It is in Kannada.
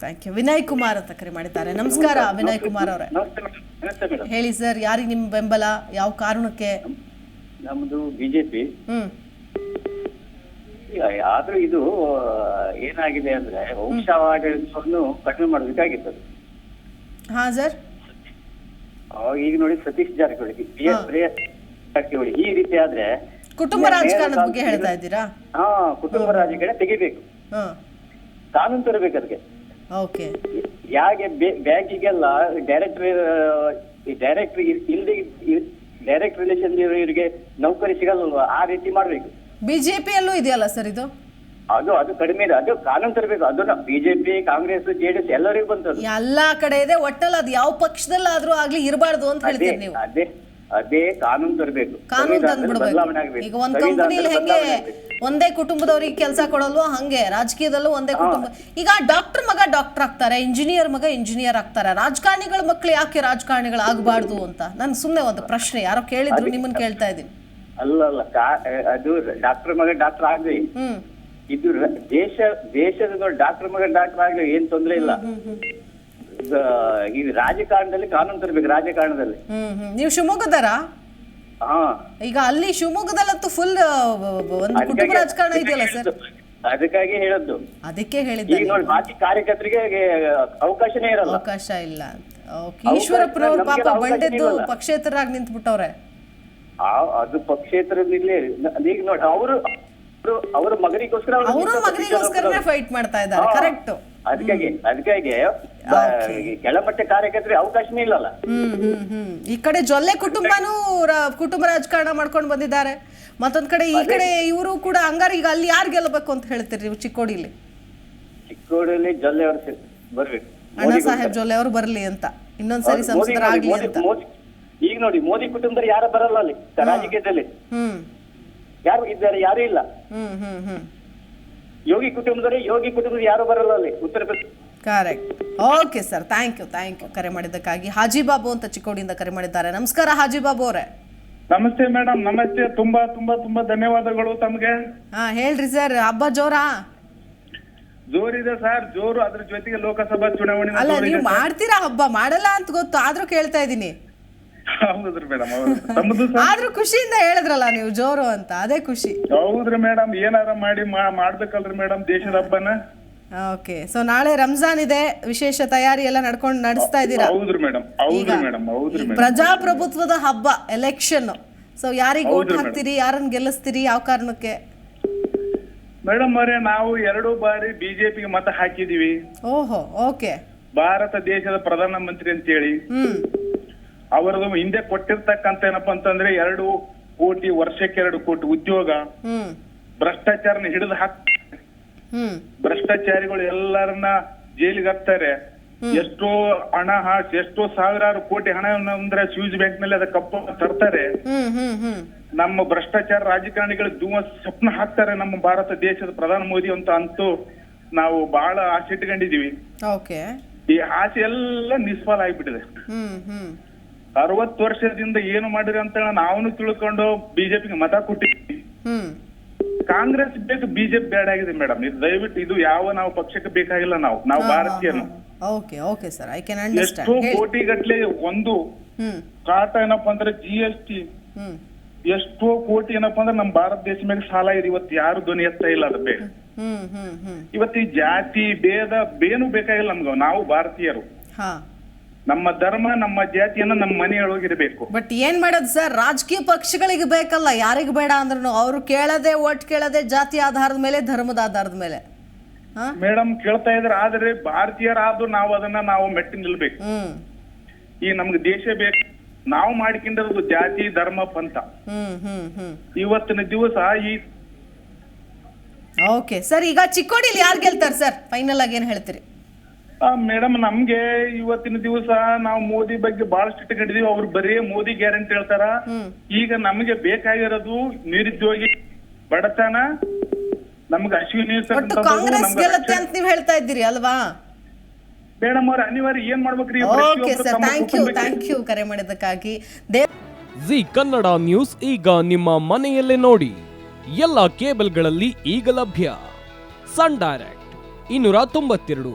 ಥ್ಯಾಂಕ್ ಯು ವಿನಯ್ ಕುಮಾರ್ ಅಂತ ಕರೆ ಮಾಡಿದ್ದಾರೆ. ನಮಸ್ಕಾರ ವಿನಯ್ ಕುಮಾರ್ ಅವರೇ. ಹೇಳಿ ಸರ್ ಯಾರಿಗೆ ನಿಮ್ಮ ಬೆಂಬಲ ಯಾವ ಕಾರಣಕ್ಕೆ? ನಮ್ದು ಬಿಜೆಪಿ. ಆದ್ರೂ ಇದು ಏನಾಗಿದೆ ಅಂದ್ರೆ ವಂಶವಾಡಳಿತವನ್ನು ಕಡಿಮೆ ಮಾಡಬೇಕಾಗಿತ್ತು. ಹಾ ಸರ್. ಈಗ ನೋಡಿ ಸತೀಶ್ ಜಾರಕಿಹೊಳಿ ಜಾರಕಿಹೊಳಿ ಈ ರೀತಿ ಆದ್ರೆ ಕುಟುಂಬ ರಾಜಕಾರಣದ ಬಗ್ಗೆ ಹೇಳ್ತಾ ಇದ್ದೀರಾ? ಹಾ ಕುಟುಂಬ ರಾಜಕೀಯ ತೆಗಿಬೇಕು. ಕಾನೂನು ತರಬೇಕು ಅದಕ್ಕೆ. ಓಕೆ ಯಾಕೆ ಬ್ಯಾಂಕಿಗೆಲ್ಲ ಡೈರೆಕ್ಟ್ ಡೈರೆಕ್ಟ್ ಇಲ್ದಿ ಡೈರೆಕ್ಟ್ ರಿಲೇಷನ್ ಇವರಿಗೆ ನೌಕರಿ ಸಿಗಲ್ವಲ್ವಾ? ಆ ರೀತಿ ಮಾಡ್ಬೇಕು. ಬಿಜೆಪಿಯಲ್ಲೂ ಇದೆಯಲ್ಲ ಸರ್ ಇದು? ಅದು ಅದು ಕಡಿಮೆ ಇದೆ. ಅದು ಕಾನೂನು ತರಬೇಕು. ಅದನ್ನ ಬಿಜೆಪಿ ಕಾಂಗ್ರೆಸ್ ಜೆಡಿಎಸ್ ಎಲ್ಲರಿಗೂ ಬಂತದ್ದು ಎಲ್ಲಾ ಕಡೆ ಇದೆ. ಒಟ್ಟಲ್ಲಿ ಅದು ಯಾವ ಪಕ್ಷದಲ್ಲಾದ್ರೂ ಆಗ್ಲಿ ಇರಬಾರ್ದು ಅಂತ ಹೇಳ್ತೀರಿ ನೀವು. ಅದೇ. ಅದೇ ಕಾನೂನು ತರಬೇಕು. ಕಾನೂನು ತಂದ್ಬಿಡ್ಬೇಕು ಈಗ ಒಂದ್ ಕಂಪನಿಲಿ ಹೆಂಗೆ ಒಂದೇ ಕುಟುಂಬದವ್ರಿಗೆ ಕೆಲಸ ಕೊಡಲ್ವ ಹಂಗೆ ರಾಜಕೀಯದಲ್ಲೂ ಒಂದೇ ಕುಟುಂಬ. ಈಗ ಡಾಕ್ಟರ್ ಮಗ ಡಾಕ್ಟರ್ ಆಗ್ತಾರೆ ಇಂಜಿನಿಯರ್ ಮಗ ಇಂಜಿನಿಯರ್ ಆಗ್ತಾರೆ. ರಾಜಕಾರಣಿಗಳ ಮಕ್ಕಳು ಯಾಕೆ ರಾಜಕಾರಣಿಗಳು ಆಗಬಾರ್ದು ಅಂತ? ನನ್ ಸುಮ್ನೆ ಒಂದು ಪ್ರಶ್ನೆ ಯಾರೋ ಕೇಳಿದ್ರು ನಿಮ್ಮನ್ನ ಕೇಳ್ತಾ ಇದ್ದೀನಿ. ಅಲ್ಲ ಅಲ್ಲ ಅದು ಡಾಕ್ಟರ್ ಮಗ ಡಾಕ್ಟರ್ ಆಗ್ಲಿ. ಹ್ಮ್. ಇದು ದೇಶ ದೇಶದ ಡಾಕ್ಟರ್ ಮಗ ಡಾಕ್ಟರ್ ಆಗ್ಲಿ ಏನ್ ತೊಂದ್ರೆ ಇಲ್ಲ. ಈ ರಾಜಕಾರಣದಲ್ಲಿ ಕಾನೂನು ತರಬೇಕು ರಾಜಕಾರಣದಲ್ಲಿ. ನೀವು ಶಿವಮೊಗ್ಗದರಾ ಹಾ. ಈಗ ಅಲ್ಲಿ ಶಿವಮೊಗ್ಗದಲ್ಲಂತೂ ಫುಲ್ ಒಂದು ಕುಟುಂಬ ರಾಜಕಾರಣ ಇದೆಯಲ್ಲ ಸರ್ ಅದಕ್ಕಾಗಿ ಹೇಳದ್ದು ಅದಕ್ಕೆ ಈಗ ಹೇಳಿದ್ದೆ ನೋಡಿ ಬಾಕಿ ಕಾರ್ಯಕರ್ತರಿಗೆ ಅವಕಾಶನೇ ಇರಲ್ಲ. ಅವಕಾಶ ಇಲ್ಲ ಈಶ್ವರಪ್ಪನವ್ರು ಪಾಪ ಬಂಡೆದ್ದು. ಪಕ್ಷೇತರಾಗಿ ನಿಂತ್ಬಿಟ್ಟವ್ರೆ. ಅದು ಪಕ್ಷೇತರದಲ್ಲಿ ಈಗ ನೋಡಿ ಅವರು ಅವರ ಮಗನಿಗೋಸ್ಕರ ಅವರು ಮಗನಿಗೋಸ್ಕರನೇ ಫೈಟ್ ಮಾಡ್ತಾ ಇದ್ದಾರೆ ಕರೆಕ್ಟ್ ಅದಕ್ಕಾಗಿ ಅದಕ್ಕಾಗಿ ಕೆಳಮಟ್ಟ ಕಾರ್ಯಕರ್ತರಿಗೆ ಅವಕಾಶನೇ ಇಲ್ಲಲ್ಲ. ಹ್ಮ್ ಹ್ಮ್ ಹ್ಮ್. ಈ ಕಡೆ ಜೊಲ್ಲೆ ಕುಟುಂಬನೂ ರ- ಕುಟುಂಬ ರಾಜಕಾರಣ ಮಾಡ್ಕೊಂಡು ಬಂದಿದ್ದಾರೆ. ಮತ್ತೊಂದ್ ಕಡೆ ಈ ಕಡೆ ಇವರು ಕೂಡ ಹಂಗಾರ ಈಗ ಅಲ್ಲಿ ಯಾರು ಗೆಲ್ಲಬೇಕು ಅಂತ ಹೇಳ್ತೀರಿ ನೀವು ಚಿಕ್ಕೋಡಿಲಿ? ಚಿಕ್ಕೋಡಿಯಲ್ಲಿ ಜೊಲ್ಲೆ ಅವರು ಬರ್ಬೇಕು. ಅಣ್ಣ ಸಾಹೇಬ್ ಜೊಲ್ಲೆ ಅವರು ಬರಲಿ ಅಂತ. ಇನ್ನೊಂದ್ಸರಿ ಹೌದು, ಮೋದಿ ನೋಡಿ, ಸಂಸದರಾಗ್ಲಿ ಮೋದಿ- ಅಂತ. ಮೋದಿ- ಈಗ ನೋಡಿ ಮೋದಿ ಕುಟುಂಬದಲ್ಲಿ ಯಾರು ಬರಲ್ಲ ಅಲ್ಲಿ? ರಾಜಕೀಯದಲ್ಲಿ. ಹ್ಮ್. ಯಾರು ಇದ್ದಾರೆ ಯಾರು ಇಲ್ಲ. ಹ್ಮ್ ಹ್ಮ್ ಹ್ಮ್. ಯೋಗಿ ಕುಟುಂಬದಲ್ಲಿ ಯೋಗಿ ಕುಟುಂಬದ ಯಾರು ಬರಲ್ಲ ಅಲ್ಲಿ? Uttar Pradesh. Correct okay sir thank you thank you ಕರೆ ಮಾಡಿದ್ದಕ್ಕಾಗಿ ಹಾಜಿ ಬಾಬು ಅಂತ ಚಿಕ್ಕೋಡಿಯಿಂದ ಕರೆ ಮಾಡಿದ್ದಾರೆ. ನಮಸ್ಕಾರ ಹಾಜಿ ಬಾಬು ಅವರೇ. ನಮಸ್ತೆ ಮೇಡಮ್. ನಮಸ್ತೆ. ತುಂಬಾ ತುಂಬಾ ತುಂಬಾ ಧನ್ಯವಾದಗಳು ತಮ್ಗೆ. ಹಾ ಹೇಳ್ರಿ ಸರ್ ಹಬ್ಬ ಜೋರಾ? ಜೋರಿದೆ ಸರ್. ಜೋರು. ಅದ್ರ ಜೊತೆಗೆ ಲೋಕಸಭಾ ಚುನಾವಣೆ ಅಲ್ಲ ನೀವು ಮಾಡ್ತೀರಾ ಹಬ್ಬ? ಮಾಡಲ್ಲ ಅಂತ ಗೊತ್ತು. ಆದ್ರೂ ಕೇಳ್ತಾ ಇದ್ದೀನಿ. ಹೌದ್ರಿ ಮೇಡಮ್ ತಮ್ಮದು ಆದ್ರೂ ಖುಷಿಯಿಂದ ಹೇಳಿದ್ರಲ್ಲ ನೀವು ಜೋರು ಅಂತ ಅದೇ ಖುಷಿ. ಹೌದ್ರಿ ಮೇಡಮ್ ಏನಾರ ಮಾಡಿ ಮಾಡ್ಬೇಕಲ್ರಿ ಮೇಡಮ್ ದೇಶದ ಹಬ್ಬನ? ಓಕೆ ಸೊ ನಾಳೆ ರಂಜಾನ್ ಇದೆ ವಿಶೇಷ ತಯಾರಿ ಎಲ್ಲ ನಡ್ಕೊಂಡು ನಡೆಸ್ತಾ ಇದ್ದೀರಾ? ಹೌದ್ರಿ ಮೇಡಮ್ ಹೌದ್ರಿ ಮೇಡಮ್ ಹೌದ್ರಿ ಮೇಡಮ್ ಪ್ರಜಾಪ್ರಭುತ್ವದ ಹಬ್ಬ ಎಲೆಕ್ಷನ್ ಸೊ ಯಾರಿಗೆ ಓಟ್ ಹಾಕ್ತೀರಿ ಯಾರನ್ನ ಗೆಲ್ಲಿಸ್ತೀರಿ ಯಾವ ಕಾರಣಕ್ಕೆ? ಮೇಡಮ್ ಅವರೇ ನಾವು ಎರಡು ಬಾರಿ ಬಿಜೆಪಿಗೆ ಮತ ಹಾಕಿದೀವಿ. ಓಹೋ ಓಕೆ. ಭಾರತ ದೇಶದ ಪ್ರಧಾನ ಮಂತ್ರಿ ಅಂತೇಳಿ. ಹ್ಮ್. ಅವರದು ಹಿಂದೆ ಕೊಟ್ಟಿರ್ತಕ್ಕಂಥ ಏನಪ್ಪಾ ಅಂತಂದ್ರೆ ಎರಡು ಕೋಟಿ ವರ್ಷಕ್ಕೆ ಎರಡು ಕೋಟಿ ಉದ್ಯೋಗ ಭ್ರಷ್ಟಾಚಾರನ ಹಿಡಿದು ಹಾಕ್ ಭ್ರಷ್ಟಾಚಾರಿಗಳು ಎಲ್ಲರನ್ನ ಜೈಲಿಗೆ ಹಾಕ್ತಾರೆ. ಎಷ್ಟೋ ಹಣ ಹಾಕಿ ಎಷ್ಟೋ ಸಾವಿರಾರು ಕೋಟಿ ಹಣ ಅಂದ್ರೆ ಸ್ವಿಸ್ ಬ್ಯಾಂಕ್ನಲ್ಲಿ ಅದ ಕಪ್ಪ ತರ್ತಾರೆ. ನಮ್ಮ ಭ್ರಷ್ಟಾಚಾರ ರಾಜಕಾರಣಿಗಳು ಧೂಮ ಸ್ವಪ್ನ ಹಾಕ್ತಾರೆ ನಮ್ಮ ಭಾರತ ದೇಶದ ಪ್ರಧಾನ ಮೋದಿ ಅಂತ ಅಂತೂ ನಾವು ಬಹಳ ಆಸೆ ಇಟ್ಕೊಂಡಿದೀವಿ ಈ ಆಸೆ ಎಲ್ಲ ನಿಷ್ಫಲ ಆಗ್ಬಿಟ್ಟಿದೆ. ಅರವತ್ತು ವರ್ಷದಿಂದ ಏನು ಮಾಡಿರಿ ಅಂತ ನಾವು ತಿಳ್ಕೊಂಡು ಬಿಜೆಪಿಗೆ ಮತ ಕೊಟ್ಟಿದ್ವಿ. ಕಾಂಗ್ರೆಸ್ ಬೇಕು ಬಿಜೆಪಿ ಬೇಡ ಆಗಿದೆ ಮೇಡಮ್. ಇದು ದಯವಿಟ್ಟು ಇದು ಯಾವ ನಾವು ಪಕ್ಷಕ್ಕೆ ಬೇಕಾಗಿಲ್ಲ ನಾವು. ನಾವು ಭಾರತೀಯನು okay okay sir. I can ಎಷ್ಟೋ ಅಂಡರ್ಸ್ಟ್ಯಾಂಡ್ ಕೋಟಿ ಗಟ್ಲೆ ಒಂದು ಕಾಟ ಏನಪ್ಪ ಅಂದ್ರೆ ಜಿ ಎಸ್ ಟಿ ಎಷ್ಟೋ ಕೋಟಿ ಏನಪ್ಪಾ ಅಂದ್ರೆ ನಮ್ಮ ಭಾರತ ದೇಶ ಮೇಲೆ ಸಾಲ ಇದೆ. ಇವತ್ತು ಯಾರು ಧ್ವನಿ ಎತ್ತಾ ಇಲ್ಲ ಅದ್ರ ಬೇಡ. ಇವತ್ತು ಈ ಜಾತಿ ಭೇದ ಬೇನು ಬೇಕಾಗಿಲ್ಲ ನಮ್ಗೆ. ನಾವು ಭಾರತೀಯರು. ನಮ್ಮ ಧರ್ಮ ನಮ್ಮ ಜಾತಿಯನ್ನ ನಮ್ಮ ಮನೆಯೊಳಗಿರ್ಬೇಕು ಬಟ್ ಏನ್ ಮಾಡೋದು ಸರ್ ರಾಜಕೀಯ ಪಕ್ಷಗಳಿಗೆ ಬೇಕಲ್ಲ ಯಾರಿಗೆ ಬೇಡ ಅಂದ್ರೂ ಅವ್ರು ಕೇಳದೆ ಓಟ್ ಕೇಳದೆ ಜಾತಿ ಆಧಾರದ ಮೇಲೆ ಧರ್ಮದ ಆಧಾರದ ಮೇಲೆ. ಮೇಡಮ್ ಕೇಳ್ತಾ ಇದ್ರೆ ಆದ್ರೆ ಭಾರತೀಯರಾದ್ರು ನಾವು ಅದನ್ನ ನಾವು ಮೆಟ್ಟಿ ನಿಲ್ಬೇಕು. ಈ ನಮ್ಗೆ ದೇಶ ಬೇಕು. ನಾವು ಮಾಡ್ಕೊಂಡಿರೋದು ಜಾತಿ ಧರ್ಮ ಪಂಥ. ಇವತ್ತಿನ ದಿವಸ ಈ ಓಕೆ ಸರ್ ಈಗ ಚಿಕ್ಕೋಡಿಲಿ ಯಾರು ಗೆಲ್ತಾರೆ ಸರ್ ಫೈನಲ್ ಆಗಿ ಏನ್ ಹೇಳ್ತೀರಿ? ಮೇಡಮ್ ನಮ್ಗೆ ಇವತ್ತಿನ ದಿವಸ ನಾವು ಮೋದಿ ಬಗ್ಗೆ ಬಹಳಷ್ಟು ಇಟ್ಕೊಂಡಿದೀವಿ. ಅವ್ರು ಬರೀ ಮೋದಿ ಗ್ಯಾರಂಟಿ ಹೇಳ್ತಾರ. ಈಗ ನಮಗೆ ಬೇಕಾಗಿರೋದು ನಿರುದ್ಯೋಗಿ ಬಡತನ ನಮ್ಗೆ ಅಶ್ವಿನಿ ಕಾಂಗ್ರೆಸ್ ಗೆಲ್ಲತ್ತೆ ಅಂತ ನೀವ್ ಹೇಳ್ತಾ ಇದ್ದೀರಿ ಅಲ್ವಾ? ಮೇಡಮ್ ಅವ್ರ ಅನಿವಾರ್ಯ ಏನ್ ಮಾಡ್ಬೇಕ್ರಿ? Okay sir thank you thank you ಕರೆ ಮಾಡಿದ್ದಕ್ಕಾಗಿ. ದೇವ್ ಜಿ ಕನ್ನಡ ನ್ಯೂಸ್ ಈಗ ನಿಮ್ಮ ಮನೆಯಲ್ಲೇ ನೋಡಿ. ಎಲ್ಲ ಕೇಬಲ್ಗಳಲ್ಲಿ ಈಗ ಲಭ್ಯ. ಸನ್ ಡೈರೆಕ್ಟ್ ಇನ್ನೂರ ತೊಂಬತ್ತೆರಡು.